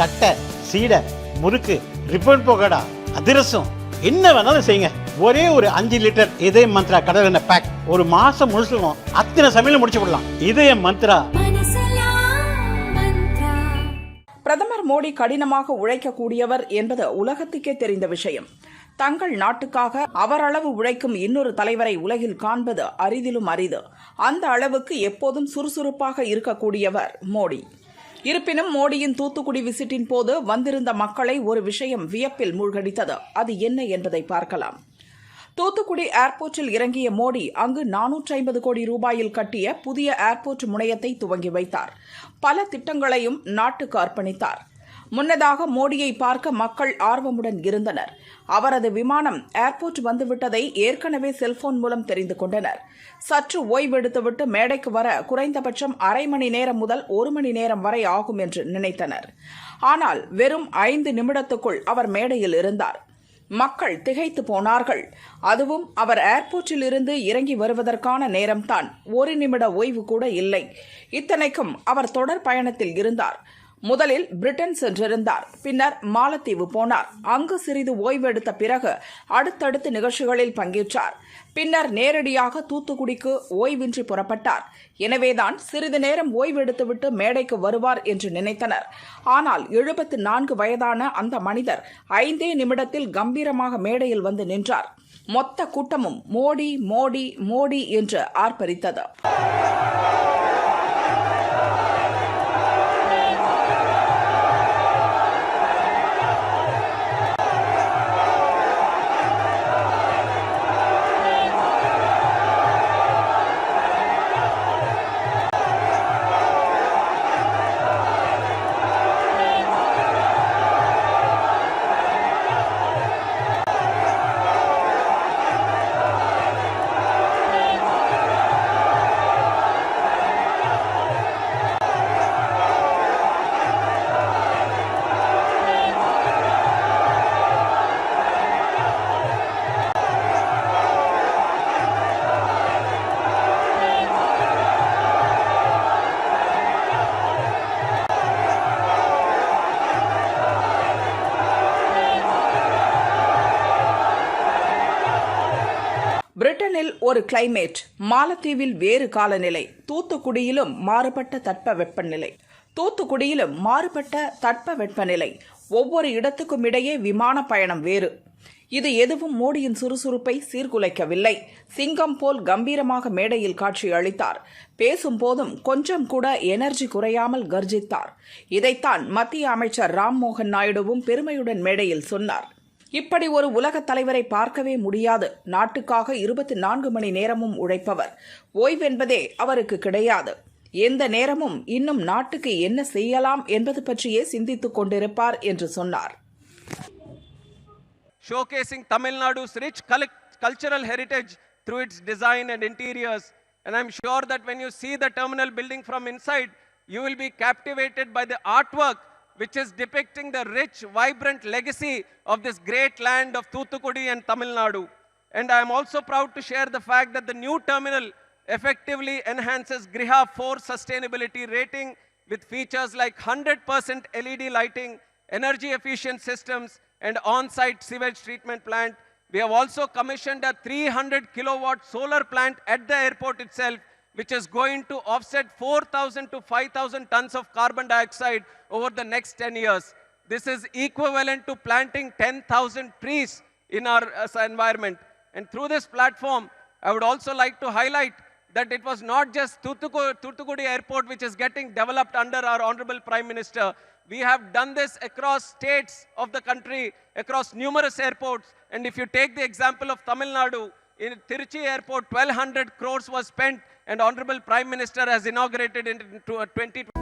தட்டை சீடை முறுக்கு ரிப்பன் போகடா அதிரசம். என்ன வேணாலும் செய்யுங்க. ஒரே ஒரு அஞ்சு லிட்டர் இதய மந்த்ரா கடல் எண்ணெய் பேக் ஒரு மாசம் முழுசுக்கும் அத்தனை சமையலும் முடிச்சு விடலாம். இதய மந்த்ரா. பிரதமர் மோடி கடினமாக உழைக்கக்கூடியவர் என்பது உலகத்துக்கே தெரிந்த விஷயம். தங்கள் நாட்டுக்காக அவரளவு உழைக்கும் இன்னொரு தலைவரை உலகில் காண்பது அரிதிலும் அரிது. அந்த அளவுக்கு எப்போதும் சுறுசுறுப்பாக இருக்கக்கூடியவர் மோடி. இருப்பினும் மோடியின் தூத்துக்குடி விசிட்டின் போது வந்திருந்த மக்களை ஒரு விஷயம் வியப்பில் மூழ்கடித்தது. அது என்ன என்பதை பார்க்கலாம். தூத்துக்குடி ஏர்போர்ட்டில் இறங்கிய மோடி அங்கு நானூற்றி ஐம்பது கோடி ரூபாயில் கட்டிய புதிய ஏர்போர்ட் முனையத்தை துவங்கி வைத்தார். பல திட்டங்களையும் நாட்டுக்கு அர்ப்பணித்தார். முன்னதாக மோடியை பார்க்க மக்கள் ஆர்வமுடன் இருந்தனர். அவரது விமானம் ஏர்போர்ட் வந்துவிட்டதை ஏற்கனவே செல்போன் மூலம் தெரிந்து கொண்டனர். சற்று ஓய்வெடுத்துவிட்டு மேடைக்கு வர குறைந்தபட்சம் அரை மணி நேரம் முதல் ஒரு மணி நேரம் வரை ஆகும் என்று நினைத்தனர். ஆனால் வெறும் ஐந்து நிமிடத்துக்குள் அவர் மேடையில் இருந்தார். மக்கள் திகைத்து போனார்கள். அதுவும் அவர் ஏர்போர்ட்டில் இருந்து இறங்கி வருவதற்கான நேரம்தான். ஒரு நிமிட ஓய்வு கூட இல்லை. இத்தனைக்கும் அவர் தொடர் பயணத்தில் இருந்தார். முதலில் பிரிட்டன் சென்றிருந்தார். பின்னர் மாலத்தீவு போனார். அங்கு சிறிது ஓய்வெடுத்த பிறகு அடுத்தடுத்த நிகழ்ச்சிகளில் பங்கேற்றார். பின்னர் நேரடியாக தூத்துக்குடிக்கு ஓய்வின்றி புறப்பட்டார். எனவேதான் சிறிது நேரம் ஓய்வெடுத்துவிட்டு மேடைக்கு வருவார் என்று நினைத்தனர். ஆனால் எழுபத்து நான்கு வயதான அந்த மனிதர் ஐந்தே நிமிடத்தில் கம்பீரமாக மேடையில் வந்து நின்றார். மொத்த கூட்டமும் மோடி மோடி மோடி என்று ஆர்ப்பரித்தது. பிரிட்டனில் ஒரு கிளைமேட் மாலத்தீவில் வேறு காலநிலை தூத்துக்குடியிலும் மாறுபட்ட தட்ப வெப்பநிலை. தூத்துக்குடியிலும் மாறுபட்ட தட்ப வெப்பநிலை. ஒவ்வொரு இடத்துக்கும் இடையே விமான பயணம் வேறு. இது எதுவும் மோடியின் சுறுசுறுப்பை சீர்குலைக்கவில்லை. சிங்கம் போல் கம்பீரமாக மேடையில் காட்சி அளித்தார். பேசும் போதும் கொஞ்சம் கூட எனர்ஜி குறையாமல் கர்ஜித்தார். இதைத்தான் மத்திய அமைச்சர் ராம்மோகன் நாயுடுவும் பெருமையுடன் மேடையில் சொன்னார். இப்படி ஒரு உலகத் தலைவரை பார்க்கவே முடியாது நாட்டுக்காக இருபத்தி நான்கு மணி நேரமும் உழைப்பவர் ஓய்வென்பதே அவருக்கு கிடையாது எந்த நேரமும் இன்னும் நாட்டுக்கு என்ன செய்யலாம் என்பது பற்றியே சிந்தித்துக் கொண்டிருப்பார் என்று சொன்னார் showcasing Tamil Nadu's rich cul- cultural heritage through its design and interiors. And I'm sure that when you see the terminal building from inside, you will be captivated by the artwork which is depicting the rich, vibrant legacy of this great land of Thoothukudi and Tamil Nadu. And I am also proud to share the fact that the new terminal effectively enhances Griha 4 sustainability rating with features like 100% LED lighting, energy efficient systems, and on-site sewage treatment plant. We have also commissioned a 300 kilowatt solar plant at the airport itself, which is going to offset 4,000 to 5,000 tons of carbon dioxide over the next 10 years. This is equivalent to planting 10,000 trees in our uh, environment. And through this platform, I would also like to highlight that it was not just Thoothukudi Airport which is getting developed under our Honorable Prime Minister. We have done this across states of the country, across numerous airports. And if you take the example of Tamil Nadu, in Tiruchi Airport, 1200 crores was spent and Honorable Prime Minister has inaugurated in 2020.